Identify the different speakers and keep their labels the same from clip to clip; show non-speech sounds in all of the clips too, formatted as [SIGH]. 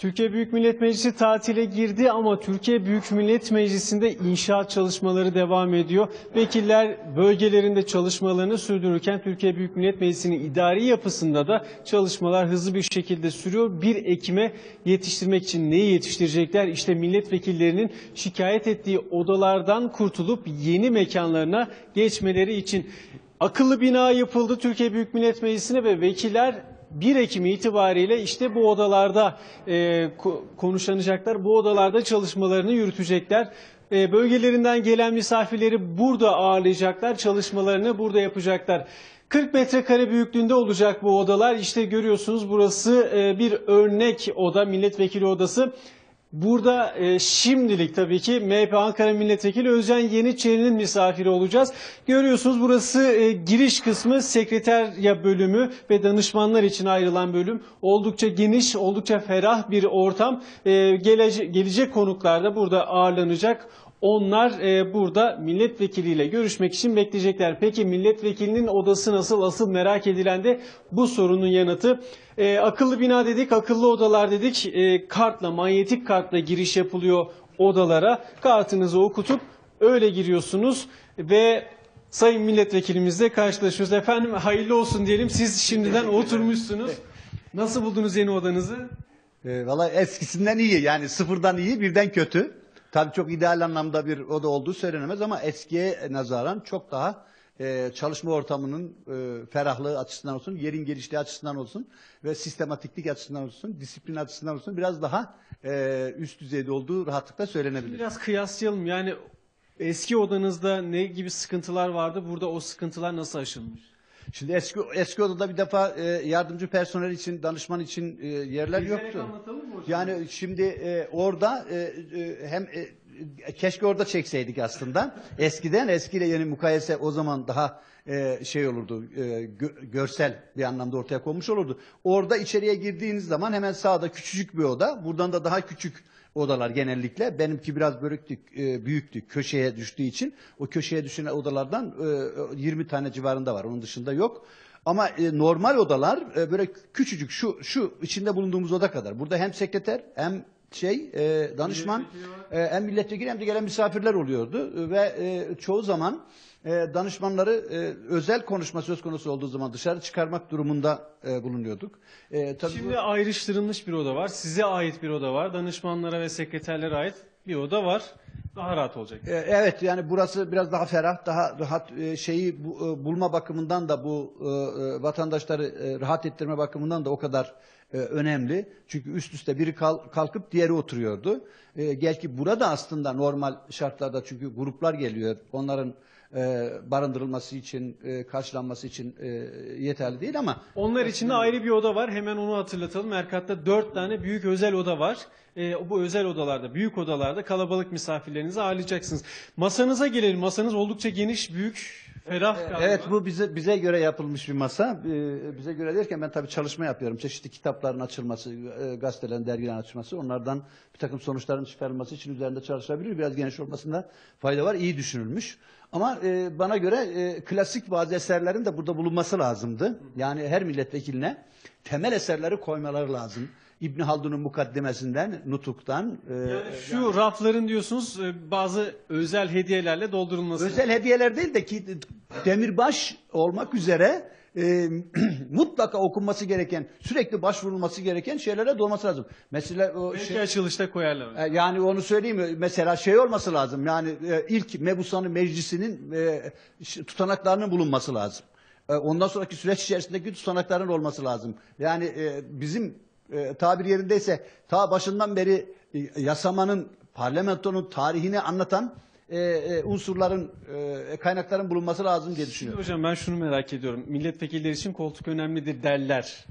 Speaker 1: Türkiye Büyük Millet Meclisi tatile girdi ama Türkiye Büyük Millet Meclisi'nde inşaat çalışmaları devam ediyor. Vekiller bölgelerinde çalışmalarını sürdürürken Türkiye Büyük Millet Meclisi'nin idari yapısında da çalışmalar hızlı bir şekilde sürüyor. 1 Ekim'e yetiştirmek için neyi yetiştirecekler? İşte milletvekillerinin şikayet ettiği odalardan kurtulup yeni mekanlarına geçmeleri için akıllı bina yapıldı Türkiye Büyük Millet Meclisi'ne ve vekiller 1 Ekim itibariyle işte bu odalarda e, ko- konuşlanacaklar, bu odalarda çalışmalarını yürütecekler. E, bölgelerinden gelen misafirleri burada ağırlayacaklar, çalışmalarını burada yapacaklar. 40 metrekare büyüklüğünde olacak bu odalar. İşte görüyorsunuz burası e, bir örnek oda, milletvekili odası. Burada e, şimdilik tabii ki MHP Ankara Milletvekili Özcan Yeniçeri'nin misafiri olacağız. Görüyorsunuz burası e, giriş kısmı sekreterya bölümü ve danışmanlar için ayrılan bölüm. Oldukça geniş, oldukça ferah bir ortam. E, gelece, gelecek konuklar da burada ağırlanacak. Onlar e, burada milletvekiliyle görüşmek için bekleyecekler. Peki milletvekilinin odası nasıl? Asıl merak edilen de bu sorunun yanıtı. E, akıllı bina dedik, akıllı odalar dedik. E, kartla, manyetik kartla giriş yapılıyor odalara. Kartınızı okutup öyle giriyorsunuz ve Sayın milletvekilimizle karşılaşıyoruz. Efendim hayırlı olsun diyelim. Siz şimdiden oturmuşsunuz. Nasıl buldunuz yeni odanızı?
Speaker 2: E, Valla eskisinden iyi yani sıfırdan iyi birden kötü. Tabii çok ideal anlamda bir oda olduğu söylenemez ama eskiye nazaran çok daha e, çalışma ortamının e, ferahlığı açısından olsun, yerin genişliği açısından olsun ve sistematiklik açısından olsun, disiplin açısından olsun biraz daha e, üst düzeyde olduğu rahatlıkla söylenebilir.
Speaker 1: Biraz kıyaslayalım. Yani eski odanızda ne gibi sıkıntılar vardı? Burada o sıkıntılar nasıl aşılmış?
Speaker 2: Şimdi eski eski odada bir defa e, yardımcı personel için, danışman için e, yerler
Speaker 1: Yüzerek
Speaker 2: yoktu.
Speaker 1: anlatalım?
Speaker 2: Yani şimdi e, orada e, e, hem e, keşke orada çekseydik aslında. Eskiden eskiyle yeni mukayese o zaman daha e, şey olurdu. e, gö- görsel bir anlamda ortaya konmuş olurdu. Orada içeriye girdiğiniz zaman hemen sağda küçücük bir oda. Buradan da daha küçük odalar genellikle. Benimki biraz bölüktü, e, büyüktü köşeye düştüğü için. O köşeye düşen odalardan e, 20 tane civarında var. Onun dışında yok. Ama e, normal odalar e, böyle küçücük şu şu içinde bulunduğumuz oda kadar. Burada hem sekreter hem şey e, danışman e, hem milletvekili hem de gelen misafirler oluyordu ve e, çoğu zaman e, danışmanları e, özel konuşma söz konusu olduğu zaman dışarı çıkarmak durumunda e, bulunuyorduk. E, tabii bu-
Speaker 1: Şimdi ayrıştırılmış bir oda var. Size ait bir oda var. Danışmanlara ve sekreterlere ait bir oda var. Daha rahat olacak.
Speaker 2: E, Evet yani burası biraz daha ferah, daha rahat e, şeyi bu- e, bulma bakımından da bu e, e, vatandaşları e, rahat ettirme bakımından da o kadar e, önemli. Çünkü üst üste biri kal- kalkıp diğeri oturuyordu. E, Gel ki burada aslında normal şartlarda çünkü gruplar geliyor. Onların e, barındırılması için, e, karşılanması için e, yeterli değil ama
Speaker 1: Onlar için de ayrı bir oda var. Hemen onu hatırlatalım. Erkat'ta dört tane büyük özel oda var. Ee, bu özel odalarda, büyük odalarda kalabalık misafirlerinizi ağırlayacaksınız. Masanıza gelelim. Masanız oldukça geniş, büyük, ferah galiba.
Speaker 2: Evet bu bize bize göre yapılmış bir masa. Ee, bize göre derken ben tabii çalışma yapıyorum. Çeşitli kitapların açılması, e, gazetelerin, dergilerin açılması, onlardan bir takım sonuçların çıkarılması için üzerinde çalışılabilir. Biraz geniş olmasında fayda var. İyi düşünülmüş. Ama e, bana göre e, klasik bazı eserlerin de burada bulunması lazımdı. Yani her milletvekiline temel eserleri koymaları lazım. İbn Haldun'un mukaddemesinden, Nutuk'tan, e,
Speaker 1: Yani şu rafların diyorsunuz e, bazı özel hediyelerle doldurulması.
Speaker 2: Özel hediyeler değil de ki demirbaş olmak üzere e, [CLEARS THROAT] mutlaka okunması gereken, sürekli başvurulması gereken şeylere dolması lazım. Mesela o
Speaker 1: Belki
Speaker 2: şey,
Speaker 1: açılışta koyarlar.
Speaker 2: e, yani onu söyleyeyim mi? Mesela şey olması lazım. Yani e, ilk Mebusanı Meclisi'nin e, tutanaklarının bulunması lazım. E, ondan sonraki süreç içerisindeki tutanakların olması lazım. Yani e, bizim e, tabir yerindeyse ta başından beri e, yasamanın, parlamentonun tarihini anlatan e, e, unsurların, e, kaynakların bulunması lazım diye düşünüyorum.
Speaker 1: Hocam ben şunu merak ediyorum. Milletvekilleri için koltuk önemlidir derler.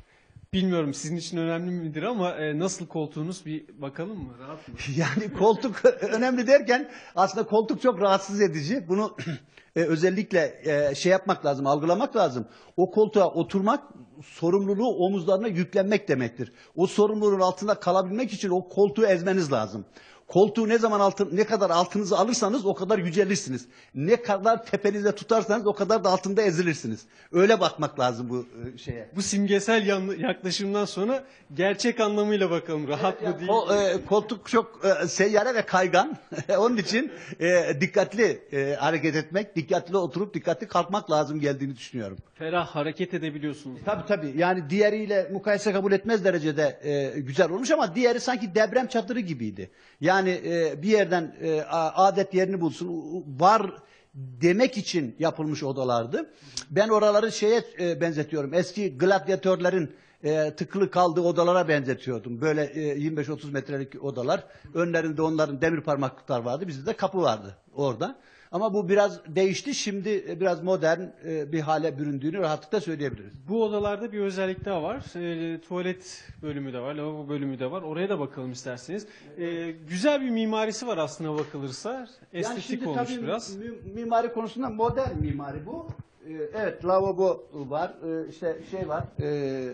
Speaker 1: Bilmiyorum sizin için önemli midir ama e, nasıl koltuğunuz bir bakalım mı? Rahat mı? [LAUGHS]
Speaker 2: Yani koltuk [LAUGHS] önemli derken aslında koltuk çok rahatsız edici. Bunu [CLEARS THROAT] e, özellikle e, şey yapmak lazım, algılamak lazım. O koltuğa oturmak sorumluluğu omuzlarına yüklenmek demektir. O sorumluluğun altında kalabilmek için o koltuğu ezmeniz lazım. Koltuğu ne zaman altın ne kadar altınızı alırsanız o kadar yücelirsiniz. Ne kadar tepenize tutarsanız o kadar da altında ezilirsiniz. Öyle bakmak lazım bu e, şeye.
Speaker 1: Bu simgesel yan- yaklaşımdan sonra gerçek anlamıyla bakalım rahat mı değil mi?
Speaker 2: O, e, koltuk çok e, seyyare ve kaygan. [LAUGHS] Onun için e, dikkatli e, hareket etmek, dikkatli oturup dikkatli kalkmak lazım geldiğini düşünüyorum.
Speaker 1: Ferah hareket edebiliyorsunuz.
Speaker 2: Tabii tabii. Yani diğeriyle mukayese kabul etmez derecede e, güzel olmuş ama diğeri sanki deprem çadırı gibiydi. Yani e, bir yerden e, adet yerini bulsun, var demek için yapılmış odalardı. Ben oraları şeye e, benzetiyorum. Eski gladyatörlerin e, tıkılı kaldığı odalara benzetiyordum. Böyle e, 25-30 metrelik odalar. Önlerinde onların demir parmaklıklar vardı. Bizde de kapı vardı orada. Ama bu biraz değişti. Şimdi e, biraz modern e, bir hale büründüğünü rahatlıkla söyleyebiliriz.
Speaker 1: Bu odalarda bir özellik daha var. Ee, tuvalet bölümü de var, lavabo bölümü de var. Oraya da bakalım isterseniz. Ee, güzel bir mimarisi var aslına bakılırsa. Estetik olmuş
Speaker 2: tabii
Speaker 1: biraz.
Speaker 2: mi- Mimari konusunda modern mimari bu. Ee, evet lavabo var. Ee, işte şey var. ee,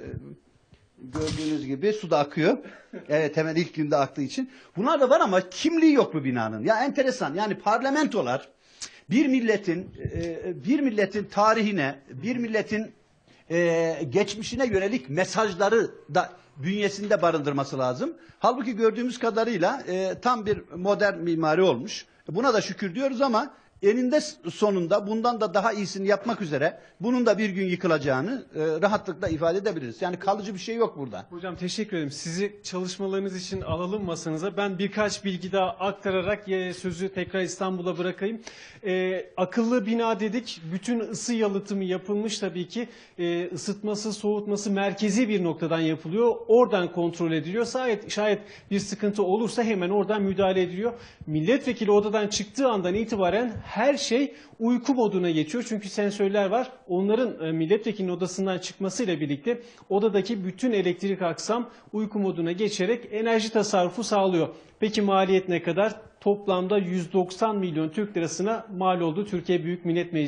Speaker 2: gördüğünüz gibi su da akıyor. Evet hemen ilk günde aktığı için. Bunlar da var ama kimliği yok bu binanın. Ya enteresan. Yani parlamentolar bir milletin ee, bir milletin tarihine, bir milletin ee, geçmişine yönelik mesajları da bünyesinde barındırması lazım. Halbuki gördüğümüz kadarıyla ee, tam bir modern mimari olmuş. Buna da şükür diyoruz ama eninde sonunda bundan da daha iyisini yapmak üzere bunun da bir gün yıkılacağını ee, rahatlıkla ifade edebiliriz. Yani kalıcı bir şey yok burada.
Speaker 1: Hocam teşekkür ederim. Sizi çalışmalarınız için alalım masanıza. Ben birkaç bilgi daha aktararak e, sözü tekrar İstanbul'a bırakayım. Ee, akıllı bina dedik. Bütün ısı yalıtımı yapılmış tabii ki. Ee, ısıtması, soğutması merkezi bir noktadan yapılıyor. Oradan kontrol ediliyor. Şayet, şayet bir sıkıntı olursa hemen oradan müdahale ediliyor. Milletvekili odadan çıktığı andan itibaren her şey uyku moduna geçiyor. Çünkü sensörler var. Onların e, milletvekilinin odasından çıkmasıyla birlikte odadaki bütün elektrik aksam uyku moduna geçerek enerji tasarrufu sağlıyor. Peki maliyet ne kadar? Toplamda 190 milyon Türk lirasına mal oldu Türkiye Büyük Millet Meclisi.